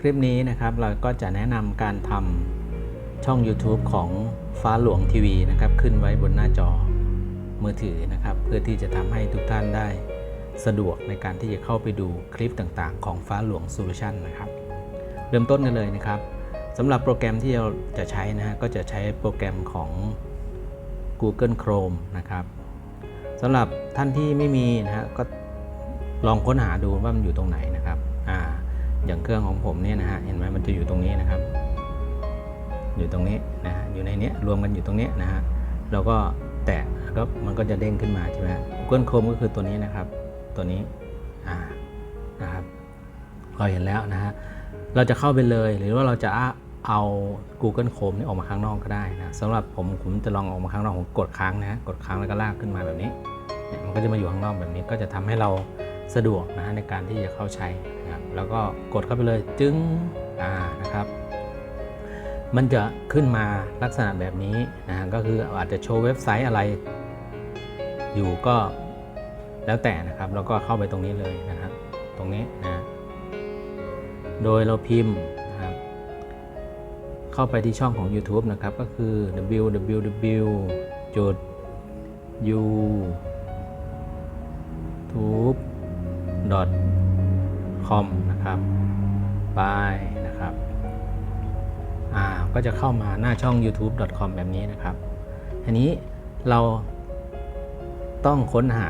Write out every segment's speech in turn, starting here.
คลิปนี้นะครับเราก็จะแนะนำการทำช่อง YouTube ของฟ้าหลวงทีวีนะครับ ขึ้นไว้บนหน้าจอมือถือนะครับ เพื่อที่จะทำให้ทุกท่านได้สะดวกในการที่จะเข้าไปดูคลิปต่างๆ ของฟ้าหลวงโซลูชันนะครับ เริ่มต้นกันเลยนะครับสำหรับโปรแกรมที่เราจะใช้นะฮะก็จะใช้โปรแกรมของ Google Chrome นะครับสำหรับท่านที่ไม่มีนะฮะก็ลองค้นหาดูว่ามันอยู่ตรงไหนนะครับ อย่างเครื่องของผมเนี่ยนะฮะเห็นไหมมันจะอยู่ตรงนี้นะครับ อยู่ตรงนี้นะฮะอยู่ในเนี้ยรวมกันอยู่ตรงเนี้ยนะฮะเราก็แตะก็มันก็จะเด้งขึ้นมาใช่ไหม Google Home ก็คือตัวนี้นะครับ ตัวนี้อ่านะครับเราเห็นแล้วนะฮะเราจะเข้าไปเลยหรือว่าเราจะเอา Google Chrome นี่ออกมาข้างนอกก็ได้นะสำหรับผมผมจะลองออกมาข้างนอกผมกดค้างนะฮะกดค้างแล้วก็ลากขึ้นมาแบบนี้เนี่ยมันก็จะมาอยู่ข้างนอกแบบนี้ก็จะทำให้เราสะดวกนะในการที่จะเข้าใช้ แล้วก็กดเข้าไปเลยจึงอ่านะครับ มันจะขึ้นมาลักษณะแบบนี้นะฮะก็คืออาจจะโชว์เว็บไซต์อะไร อยู่ก็แล้วแต่นะครับ แล้วก็เข้าไปตรงนี้เลยนะครับ ตรงนี้นะโดยเราพิมพ์นะครับ เข้าไปที่ช่องของ YouTube นะครับ ก็คือ www youtube com นะครับไปนะครับอ่าก็จะเข้ามาหน้าช่อง youtube.com แบบนี้นะครับทีนี้เราต้องค้นหา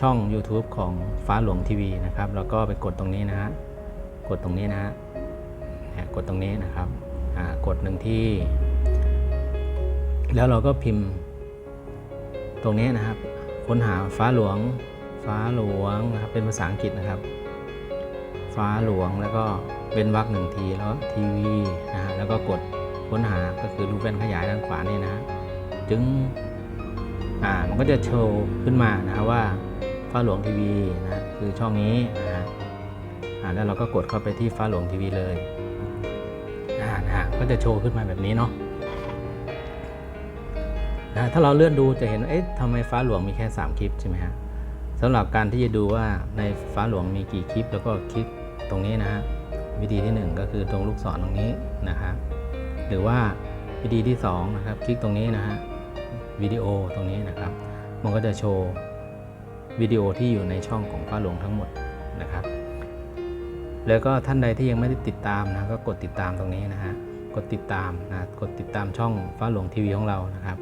ช่อง YouTube ของฟ้าหลวงทีวีนะครับ แล้วก็ไปกดตรงนี้นะฮะกดตรงนี้นะฮะกดตรงนี้นะครับกดหนึ่งที่ แล้วเราก็พิมพ์ตรงนี้นะครับ ค้นหาฟ้าหลวงฟ้าหลวงนะครับเป็นภาษาอังกฤษนะครับ ฟ้าหลวง แล้วก็เป็นวรรคหนึ่งทีแล้วทีวีนะฮะแล้วก็กดค้นหาก็คือรูปแว่นขยายด้านขวานี่นะฮะจึงอ่ามันก็จะโชว์ขึ้นมานะฮะว่าฟ้าหลวงทีวีนะคือช่องนี้นะฮะอ่าแล้วเราก็กดเข้าไปที่ฟ้าหลวงทีวีเลยอ่านะฮะก็จะโชว์ขึ้นมาแบบนี้เนาะนะถ้าเราเลื่อนดูจะเห็นเอ๊ะทำไมฟ้าหลวงมีแค่ 3 คลิปใช่ไหมฮะสำหรับการที่จะดูว่าในฟ้าหลวงมีกี่คลิป แล้วก็คลิป ตรงนี้นะฮะวิธีที่ 1 ก็คือตรงลูกศรตรงนี้นะครับหรือว่าวิธีที่2นะครับคลิกตรงนี้นะฮะวิดีโอตรงนี้นะครับ มันก็จะโชว์วิดีโอที่อยู่ในช่องของฟ้าหลวงทั้งหมดนะครับ แล้วก็ท่านใดที่ยังไม่ได้ติดตามนะก็กดติดตามตรงนี้นะฮะกดติดตามนะกดติดตามช่องฟ้าหลวงทีวีของเรานะครับ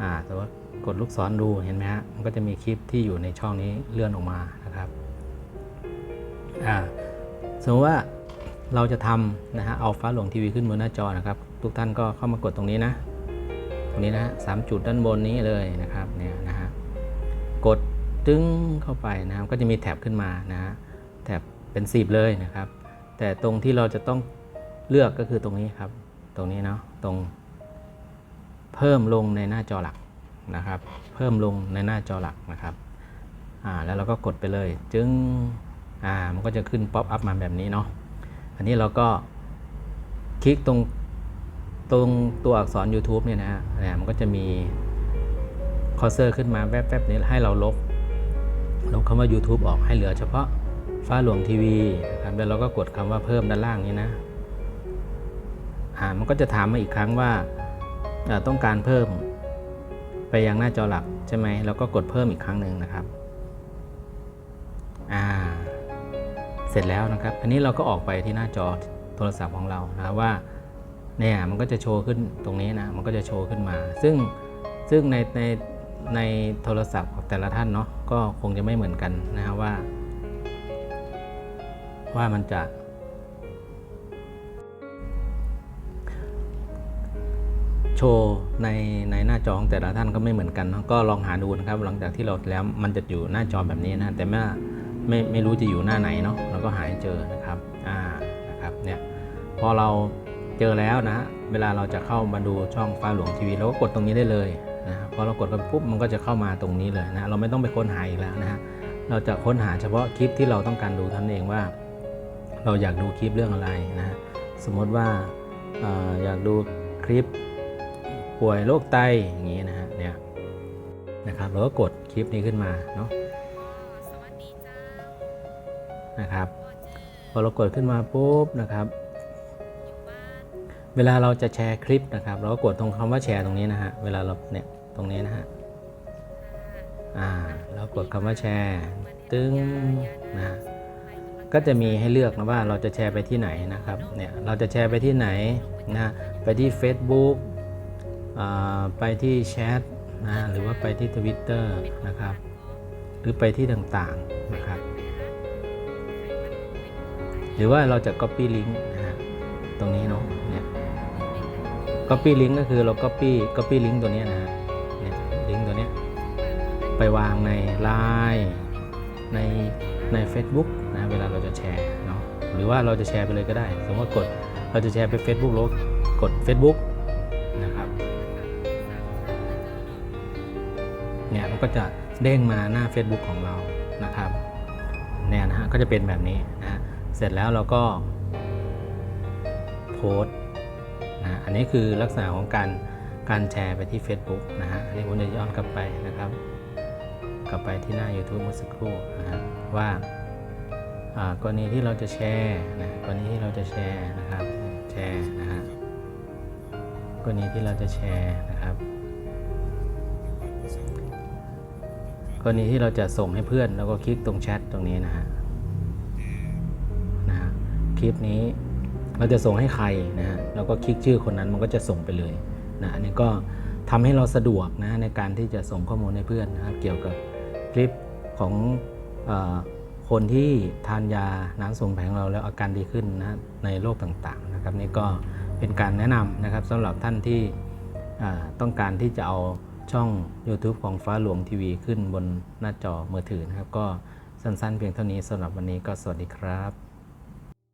อ่าแต่ว่ากดลูกศรดูเห็นไหมฮะมันก็จะมีคลิปที่อยู่ในช่องนี้เลื่อนออกมานะครับอ่า มมติว่าเราจะทำนะฮะเอาฟ้าหลวงทีวีขึ้นบนหน้าจอนะครับ ทุกท่านก็เข้ามากดตรงนี้นะ ตรงนี้นะสามจุดด้านบนนี้เลยนะครับเนี่ยนะฮะกดตึ้งเข้าไปนะครับก็จะมีแท็บขึ้นมานะฮะแท็บเป็นสีบเลยนะครับ แต่ตรงที่เราจะต้องเลือกก็คือตรงนี้ครับ ตรงนี้เนาะตรง เพิ่มลงในหน้าจอหลักนะครับ เพิ่มลงในหน้าจอหลักนะครับอ่าแล้วเราก็กดไปเลย จึง อ่ามันก็จะขึ้นป๊อปอัพมาแบบนี้เนาะอันนี้เราก็คลิกตรงตรงตัวอักษร YouTube เนี่ยนะฮะมันก็จะมีคอร์เซอร์ขึ้นมาแวบๆนี้ให้เราลบ ลบคำว่า YouTube ออกให้เหลือเฉพาะฟ้าหลวงทีวีนะครับแล้วเราก็กดคำว่าเพิ่มด้านล่างนี้นะอ่ามันก็จะถามมาอีกครั้งว่าต้องการเพิ่มไปยังหน้าจอหลักใช่ไหมเราก็กดเพิ่มอีกครั้งหนึ่งนะครับ เสร็จแล้วนะครับ อันนี้เราก็ออกไปที่หน้าจอโทรศัพท์ของเรานะว่าเนี่ยมันก็จะโชว์ขึ้นตรงนี้นะมันก็จะโชว์ขึ้นมา ซึ่งซึ่งในในในโทรศัพท์ของแต่ละท่านเนาะก็คงจะไม่เหมือนกันนะฮะว่า ว่ามันจะ โชว์ในในหน้าจอของแต่ละท่านก็ไม่เหมือนกันก็ลองหาดูนะครับหลังจากที่เราแล้วมันจะอยู่หน้าจอแบบนี้นะแต่ไม่ ไม่ไม่รู้จะอยู่หน้าไหนเนาะเราก็หาให้เจอนะครับอ่านะครับเนี่ยพอเราเจอแล้วนะเวลาเราจะเข้ามาดูช่องฟ้าหลวงทีวีเราก็กดตรงนี้ได้เลยนะพอเรากดกันปุ๊บมันก็จะเข้ามาตรงนี้เลยนะเราไม่ต้องไปค้นหาอีกแล้วนะฮะเราจะค้นหาเฉพาะคลิปที่เราต้องการดูท่านเองว่า เราอยากดูคลิปเรื่องอะไรนะสมมติว่าออยากดูคลิปป่วยโรคไตอย่างนี้นะฮะเนี่ยนะครับเราก็กดคลิปนี้ขึ้นมาเนาะ นะครับ พอเรากดขึ้นมาปุ๊บนะครับ เวลาเราจะแชร์คลิปนะครับ เราก็กดตรงคำว่าแชร์ตรงนี้นะฮะเวลาเราเนี่ยตรงนี้นะฮะอ่าเรากดคำว่าแชร์ตึ้งนะฮะก็จะมีให้เลือกนะว่าเราจะแชร์ไปที่ไหนนะครับเนี่ยเราจะแชร์ไปที่ไหนนะไปที่ Facebook ไปที่แชทนะหรือว่าไปที่ Twitter นะครับ หรือไปที่ต่างๆนะครับ หรือว่าเราจะ copy link นะตรงนี้เนาะเนี่ย copy link ก็คือเรา copy copy link ตัวนี้นะฮะเนี่ยลิงก์ตัวนี้ไปวางใน Line ในใน Facebook นะเวลาเราจะแชร์เนาะหรือว่าเราจะแชร์ไปเลยก็ได้ สมมติว่ากดเราจะแชร์ไป Facebook เรากด Facebook นะครับเนี่ยมันก็จะเด้งมาหน้า Facebook ของเรานะครับเนี่ยนะฮะก็จะเป็นแบบนี้นะฮะ เสร็จแล้วเราก็โพสนะอันนี้คือลักษณะของการการแชร์ไปที่ Facebook นะฮะอันนี้ผมจะย้อนกลับไปนะครับ กลับไปที่หน้า YouTube เมื่อสักครู่นะฮะว่าอ่ากรณีที่เราจะแชร์นะกรณีที่เราจะแชร์นะครับแชร์นะฮะกรณีที่เราจะแชร์นะครับกรณีที่เราจะส่งให้เพื่อน แล้วก็คลิกตรงแชทตรงนี้นะฮะ คลิปนี้ เราจะส่งให้ใครนะฮะเราก็คลิกชื่อคนนั้นมันก็จะส่งไปเลยนะอันนี้ก็ทำให้เราสะดวกนะในการที่จะส่งข้อมูลให้เพื่อนนะครับเกี่ยวกับคลิปของอคนที่ทานยาน้ำสมุนไพรของเราแล้วอาการดีขึ้นนะในโรคต่างๆนะครับนี่ก็เป็นการแนะนำนะครับสำหรับท่านที่ต้องการที่จะเอาช่อง YouTube ของฟ้าหลวงทีวีขึ้นบนหน้าจอมือถือนะครับ ก็สั้นๆเพียงเท่านี้สำหรับวันนี้ก็สวัสดีครับ